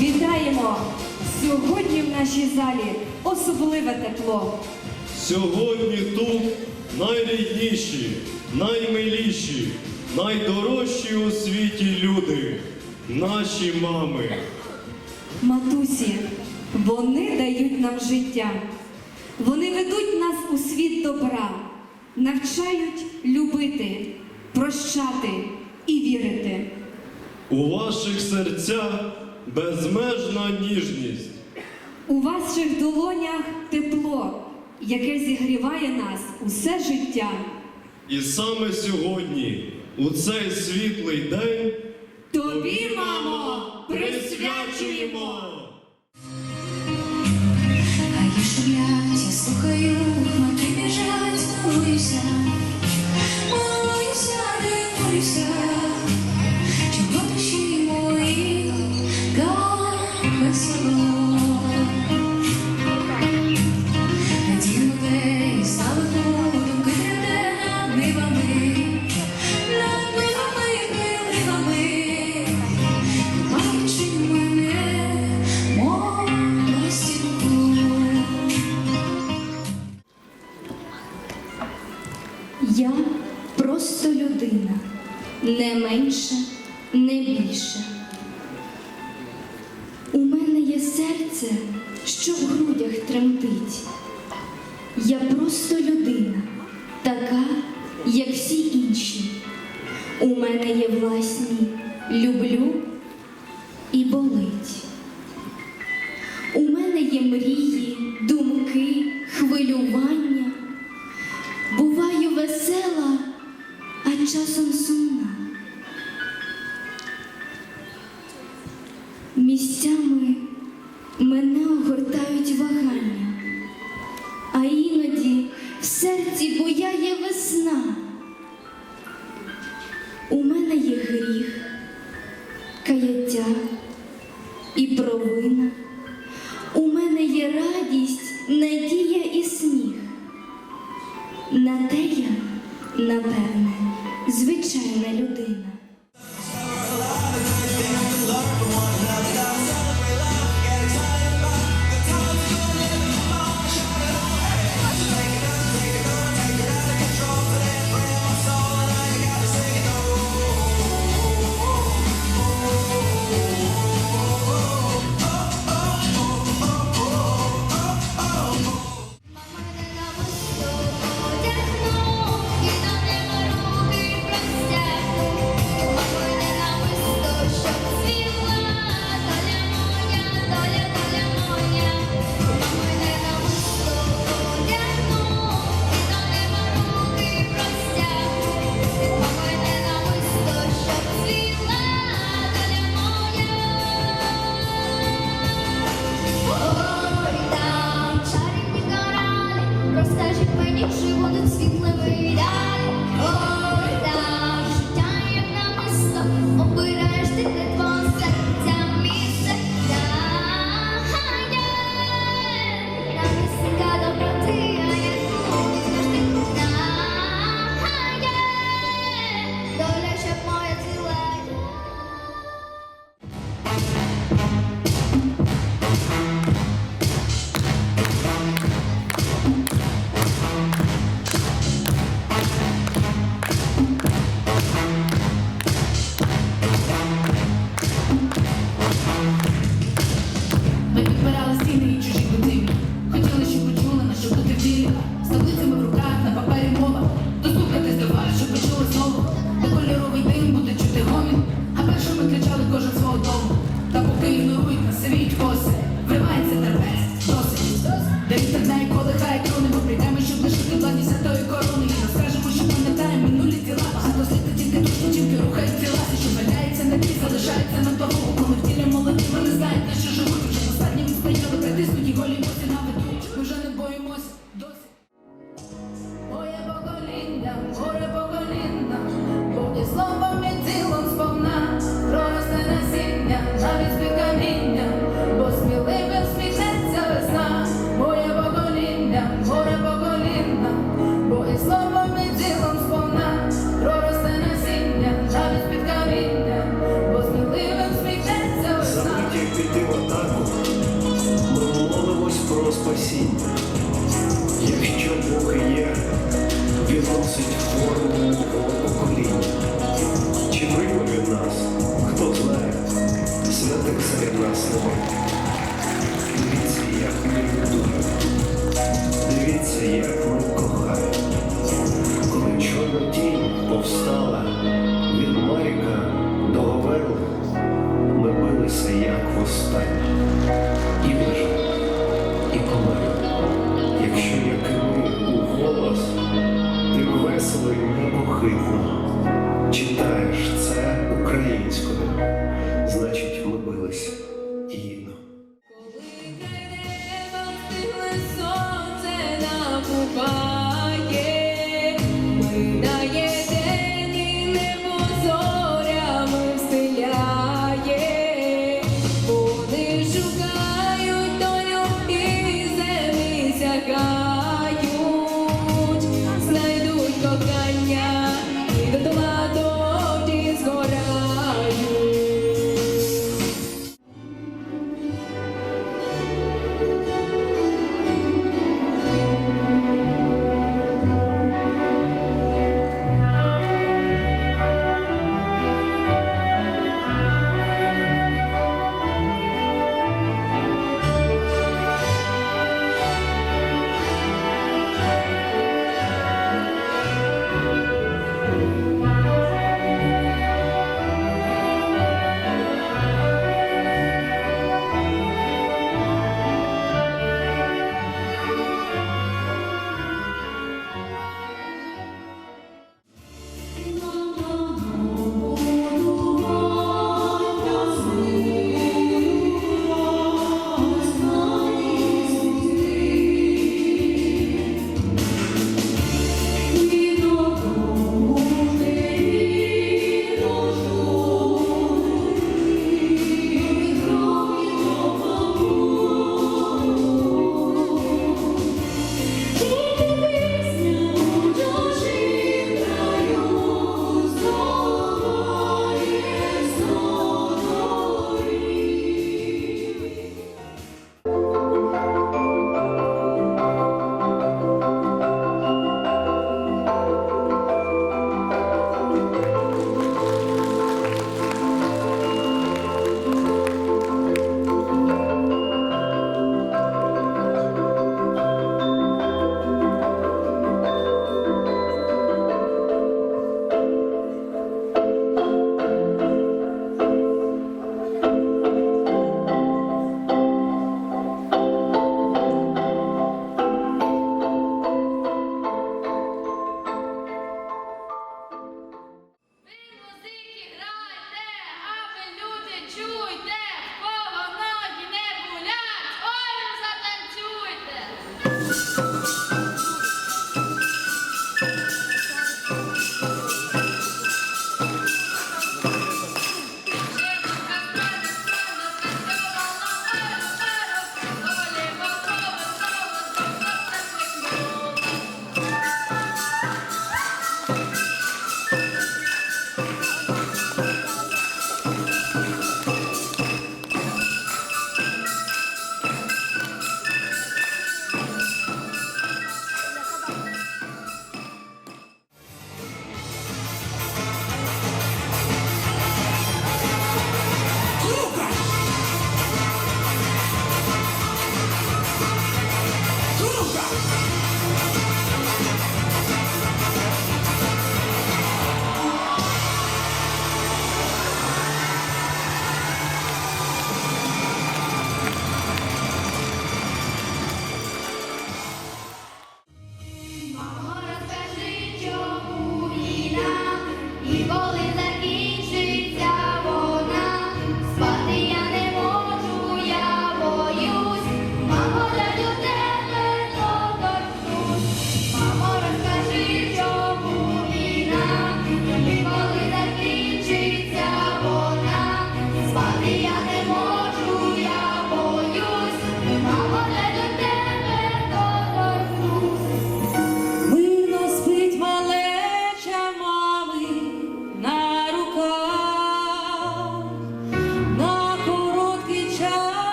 Вітаємо! Сьогодні в нашій залі особливе тепло. Сьогодні тут найрідніші, наймиліші, найдорожчі у світі люди, наші мами. Матусі, вони дають нам життя. Вони ведуть нас у світ добра, навчають любити, прощати і вірити. У ваших серцях безмежна ніжність. У ваших долонях тепло, яке зігріває нас усе життя. І саме сьогодні, у цей світлий день, тобі, мамо, присвячуємо. А я шумлять, я слухаю, хмаки біжать, вися. У мене є власні люблю. каяття і провина. У мене є радість, надія і сміх. На те я, напевне, звичайна людина. розкажіть мені, чи будуть світливі далі? Якщо Бог є, він носить форму покоління. Чи прийме від нас, хто знає, святих серед нас немає. Дивіться, як ми любимо. Дивіться, як.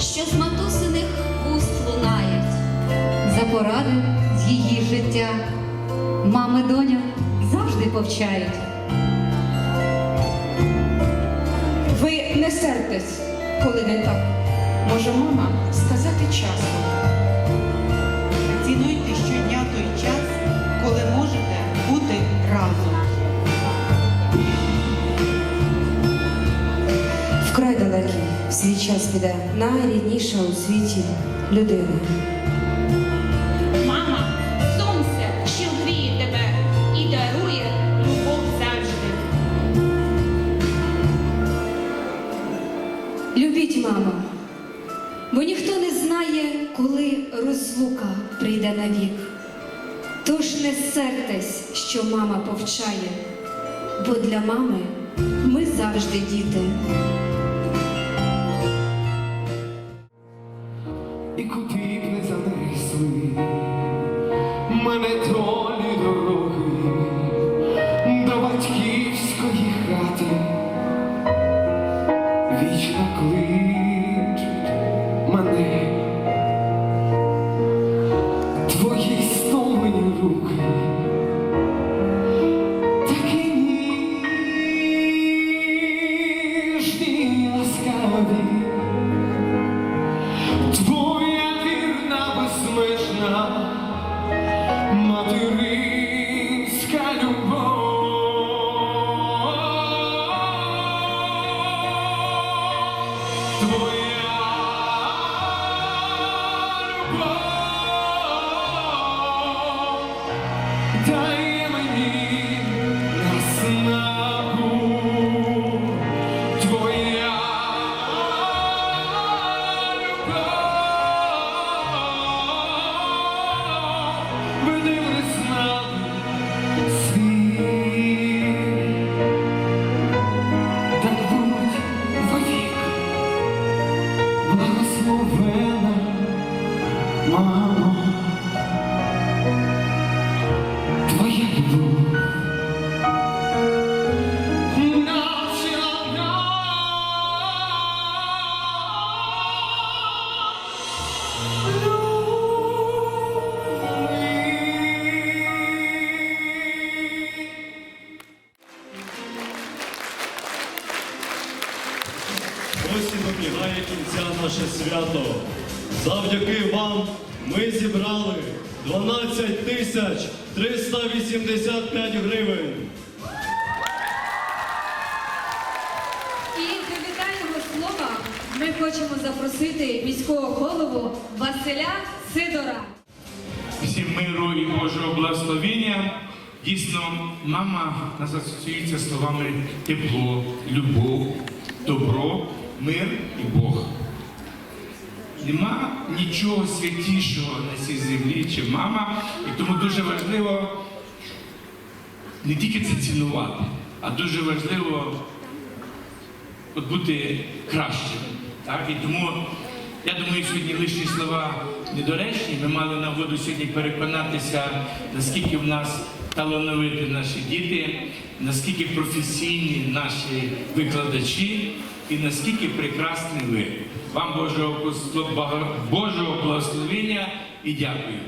Що з матусиних вуст лунають. За поради з її життя. Мами доня завжди повчають. Ви не сертесь, коли не так. Може, мама сказати часом. Цінуйте щодня той час, коли можете бути разом. Вкрай далекий в свій час піде найрідніша у світі людина. Мама, сонце, що гріє тебе і дарує любов завжди. Любіть маму, бо ніхто не знає, коли розлука прийде навік. Тож не сертесь, що мама повчає, бо для мами ми завжди діти. І любов. Благословена, мамо, Ми зібрали 12 тисяч 385 гривень. І до вітального слова ми хочемо запросити міського голову Василя Сидора. всім миру і Божого благословення. Дійсно, мама нас асоціюється словами тепло, любов, добро, мир і Бог. Нема нічого святішого на цій землі, чи мама, і тому дуже важливо не тільки це цінувати, а дуже важливо от бути кращим. Так? І тому я думаю, сьогодні лишні слова недоречні. Ми мали нагоду сьогодні переконатися, наскільки в нас талановиті наші діти, наскільки професійні наші викладачі і наскільки прекрасний ви. Вам Божого, Божого благословення і дякую.